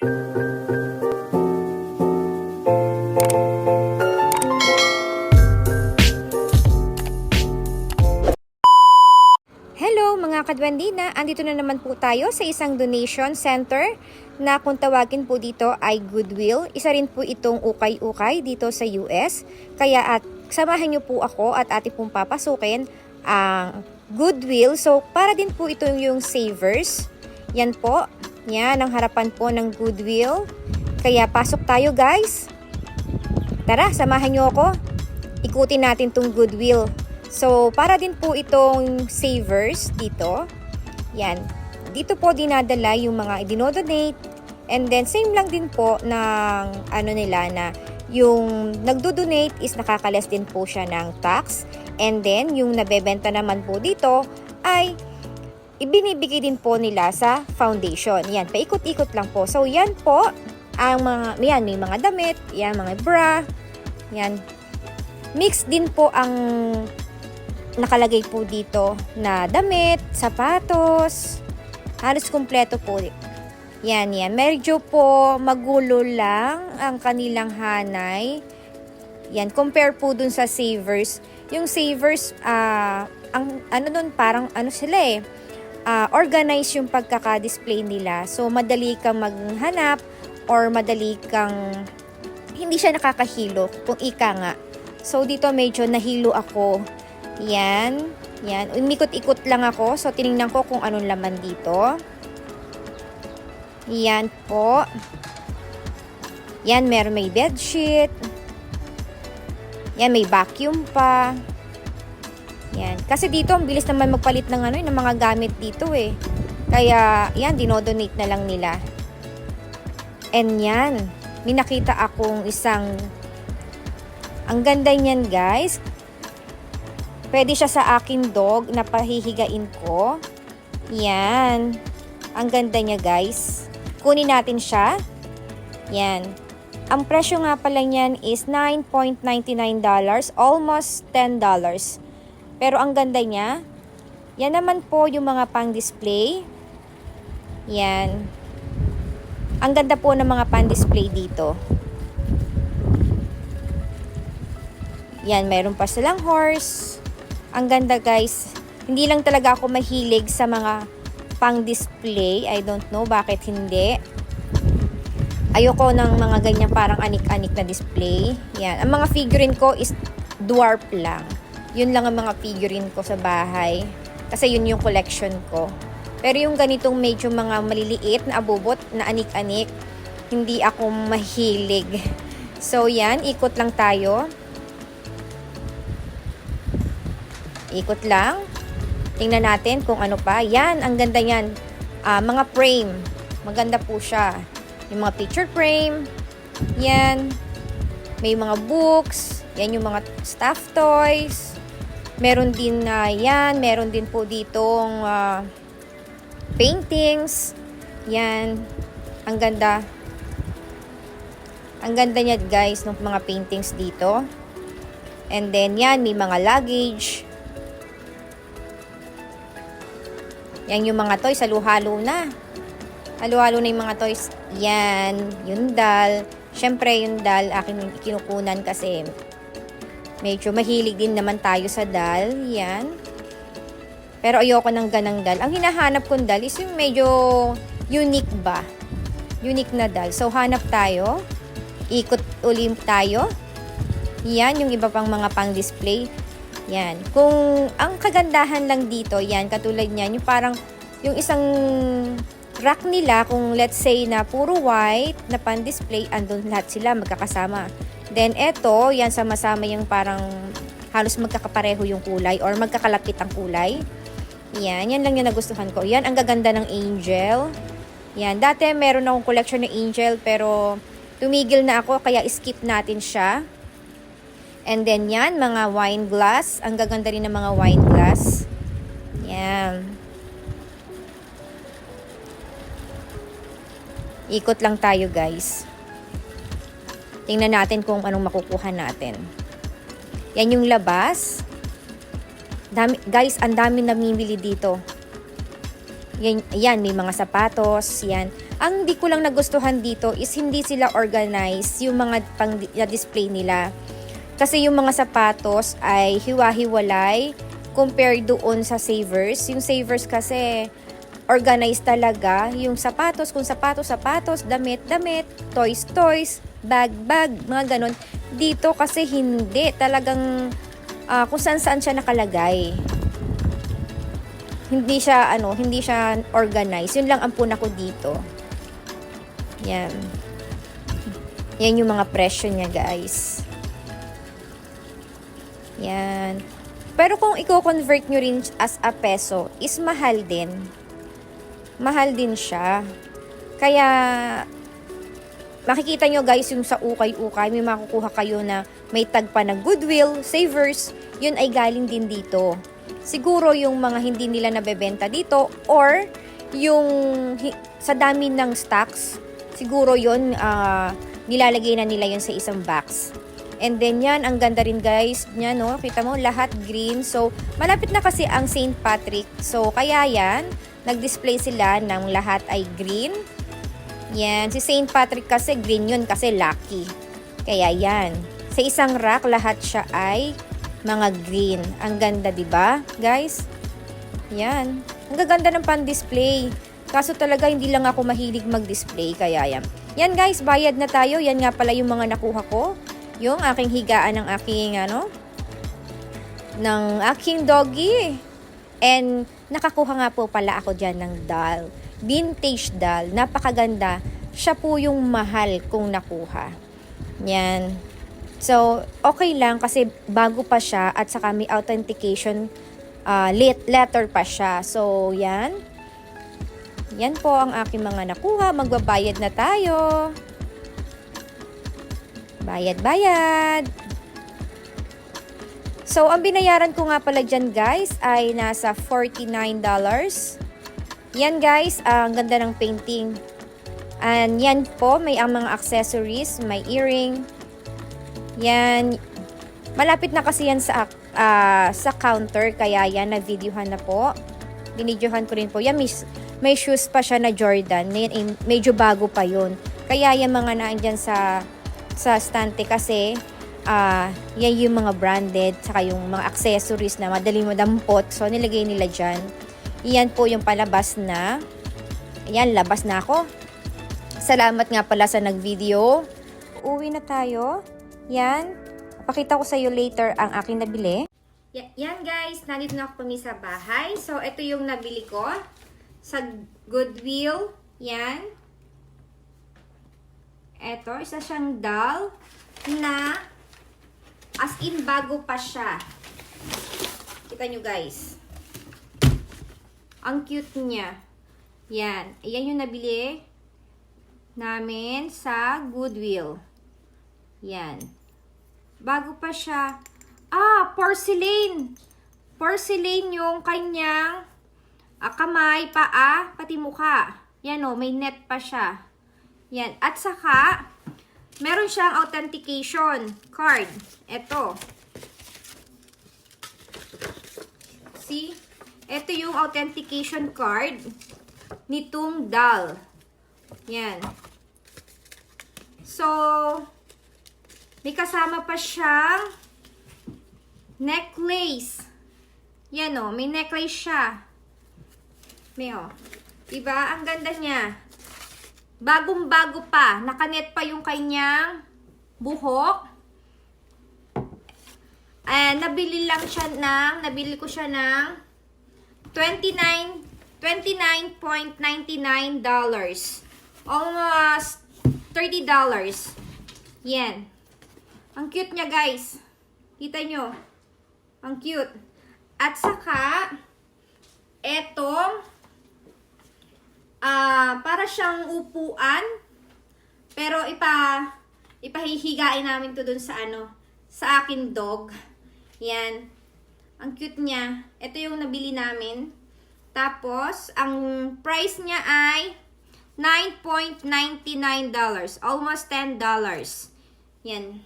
Hello mga kadwandina, andito na naman po tayo sa isang donation center na kung tawagin po dito ay Goodwill. Isa rin po itong ukay-ukay dito sa US. Kaya at samahan niyo po ako at ati pong papasukin ang Goodwill. So para din po ito yung savers. Yan po. Yan ang harapan po ng Goodwill. Kaya pasok tayo guys. Tara, samahan niyo ako. Ikutin natin tong Goodwill. So, para din po itong savers dito. Yan. Dito po dinadala yung mga dinodonate. And then, same lang din po ng ano nila na yung nagdo-donate is nakakales din po siya ng tax. And then, yung nabebenta naman po dito ay ibinibigay din po nila sa foundation. Yan, paikot-ikot lang po. So, yan po ang mga, yan, may mga damit, yan, mga bra, yan. Mix din po ang nakalagay po dito na damit, sapatos, halos kumpleto po. Yan, yan. Medyo po magulo lang ang kanilang hanay. Yan, compare po dun sa savers. Yung savers, ah, ang ano dun, parang ano sila eh, ah, organize yung pagkaka-display nila. So, madali kang maghanap or madali kang hindi siya nakakahilo kung ika nga. So, dito medyo nahilo ako. Yan. Yan. Umikot-ikot lang ako. So, tiningnan ko kung anong laman dito. Yan po. Yan, meron may bedsheet. Yan, may vacuum pa. Kasi dito, ang bilis naman magpalit ng ano, ng mga gamit dito eh. Kaya, yan, dinodonate na lang nila. And yan, may nakita akong isang ang ganda niyan, guys. Pwede siya sa aking dog na pahihigain ko. Yan. Ang ganda niya, guys. Kunin natin siya. Yan. Ang presyo nga pala niyan is $9.99, almost $10. Pero ang ganda niya, yan naman po yung mga pang-display. Yan. Ang ganda po ng mga pang-display dito. Yan, meron pa silang horse. Ang ganda guys. Hindi lang talaga ako mahilig sa mga pang-display. I don't know bakit hindi. Ayoko ng mga ganyan parang anik-anik na display. Yan. Ang mga figurine ko is dwarf lang. Yun lang ang mga figurine ko sa bahay. Kasi yun yung collection ko. Pero yung ganitong medyo mga maliliit na abubot na anik-anik, hindi ako mahilig. So yan, ikot lang tayo. Ikot lang. Tingnan natin kung ano pa. Yan, ang ganda yan. Ah, mga frame. Maganda po siya. Yung mga picture frame. Yan. May mga books. Yan yung mga stuffed toys. Meron din na yan. Meron din po ditong ah, paintings. Yan. Ang ganda. Ang ganda niya guys ng mga paintings dito. And then yan, may mga luggage. Yan yung mga toys, halo-halo na. Halo-halo na yung mga toys. Yan, yung dal. Siyempre, yung dal, akin kinukunan kasi medyo mahilig din naman tayo sa dal. Yan. Pero ayoko ng ganang dal. Ang hinahanap kong dal is yung medyo unique ba? Unique na dal. So, hanap tayo. Ikot ulit tayo. Yan, yung iba pang mga pang-display. Yan. Kung ang kagandahan lang dito, yan, katulad niyan, yung parang, yung isang rack nila, kung let's say na puro white na pan-display, andun lahat sila magkakasama. Then, eto, yan, sama-sama yung parang halos magkakapareho yung kulay or magkakalapit ang kulay. Yan, yan lang yung nagustuhan ko. Yan, ang gaganda ng angel. Yan, dati meron akong collection ng angel pero tumigil na ako kaya skip natin siya. And then yan, mga wine glass. Ang gaganda rin ng mga wine glass. Yan. Ikot lang tayo guys. Tingnan natin kung anong makukuha natin. Yan yung labas. Dami, guys, ang dami namimili dito. Yan, yan, may mga sapatos, yan. Ang hindi ko lang nagustuhan dito is hindi sila organized yung mga pang display nila. Kasi yung mga sapatos ay hiwa-hiwalay compared doon sa savers. Yung savers kasi organized talaga. Yung sapatos, kung sapatos, sapatos, damit, damit, toys, toys, bag, bag, mga ganon. Dito kasi hindi. Talagang ah, kung saan saan siya nakalagay hindi siya ano, hindi siya organized. Yun lang ang puna ko dito. Yan. Yan yung mga presyo niya, guys. Yan. Pero kung i-convert nyo rin as a peso, is mahal din. Mahal din siya. Kaya, makikita nyo guys yung sa ukay-ukay, may makukuha kayo na may tagpa na goodwill, savers, yun ay galing din dito siguro yung mga hindi nila nabebenta dito or yung sa dami ng stocks, siguro yon ah, nilalagay na nila yun sa isang box. And then yan, ang ganda rin guys, niya no, kita mo lahat green. So, malapit na kasi ang St. Patrick. So, kaya yan, nag-display sila ng lahat ay green. Yan, si St. Patrick kasi green yun kasi lucky. Kaya yan, sa isang rack lahat siya ay mga green. Ang ganda, 'di ba? Guys. Yan. Ang gaganda ng pan-display. Kaso talaga hindi lang ako mahilig mag-display kaya yan. Yan guys, bayad na tayo. Yan nga pala yung mga nakuha ko. Yung aking higaan ng aking ano ng aking doggy. And nakakuha nga po pala ako diyan ng doll. Vintage doll. Napakaganda. Siya po yung mahal kong nakuha. Yan. So, okay lang kasi bago pa siya at saka may authentication uh, letter pa siya. So, yan. Yan po ang aking mga nakuha. Magbabayad na tayo. Bayad-bayad. So, ang binayaran ko nga pala dyan guys ay nasa $49. Yan guys, ah, ang ganda ng painting. And yan po, may ang mga accessories, may earring, yan, malapit na kasi yan sa, ah, sa counter, kaya yan, na-videohan na po. Binidyohan ko rin po. Yan, may, may shoes pa siya na Jordan. Eh, medyo bago pa yun. Kaya yan mga naandyan sa, sa stante kasi, ah, yan yung mga branded, saka yung mga accessories na madaling madampot. So, nilagay nila dyan. Yan po yung palabas na. Yan, labas na ako. Salamat nga pala sa nag-video. Uwi na tayo. Yan. Pakita ko sa iyo later ang aking nabili. Ya- yan guys, nandito na ako kami sa bahay. So, ito yung nabili ko sa Goodwill. Yan. Ito, isa siyang doll na as in bago pa siya. Kita nyo guys. Ang cute niya. Yan. Ayan yung nabili namin sa Goodwill. Yan. Bago pa siya. Ah, porcelain. Porcelain yung kanyang ah, kamay, paa, pati mukha. Yan o, may net pa siya. Yan. At saka, meron siyang authentication card. Ito. See? Ito yung authentication card nitong doll. Yan. So, may kasama pa siyang necklace. Yan o, may necklace siya. May o. Diba? Ang ganda niya. Bagong-bago pa. Nakanet pa yung kanyang buhok. And nabili lang siya ng, nabili ko siya ng 29 $29.99 dollars. Almost $30 dollars. Yan. Ang cute niya, guys. Kita nyo. Ang cute. At saka, etong, ah, para siyang upuan. Pero ipa, ipahihigain namin to dun sa ano, sa akin dog. Yan. Ang cute niya. Ito yung nabili namin. Tapos, ang price niya ay $9.99. Almost $10. Yan.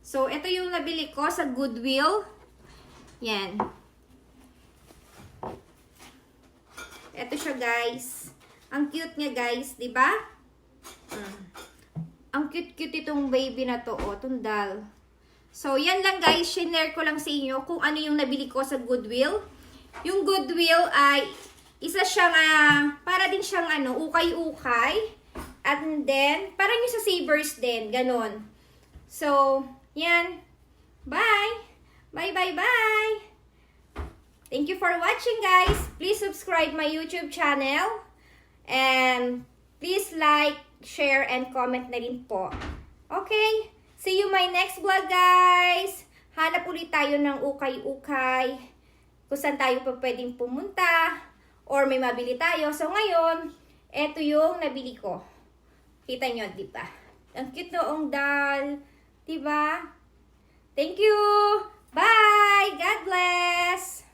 So, ito yung nabili ko sa Goodwill. Yan. Ito siya, guys. Ang cute niya, guys. 'di ba? Mm. Ang cute-cute itong baby na to, oh, itong doll. So, yan lang guys, share ko lang sa inyo kung ano yung nabili ko sa Goodwill. Yung Goodwill ay isa siyang, ah, para din siyang ano, ukay-ukay. And then, parang yung sa Savers din, ganon. So, yan. Bye! Bye, bye, bye! Thank you for watching guys. Please subscribe my YouTube channel. And please like, share, and comment na rin po. Okay? See you my next vlog guys! Hanap ulit tayo ng ukay-ukay. Kung saan tayo pa pwedeng pumunta. Or may mabili tayo. So ngayon, eto yung nabili ko. Kita nyo, di ba? Ang cute noong doll. Di ba? Thank you! Bye! God bless!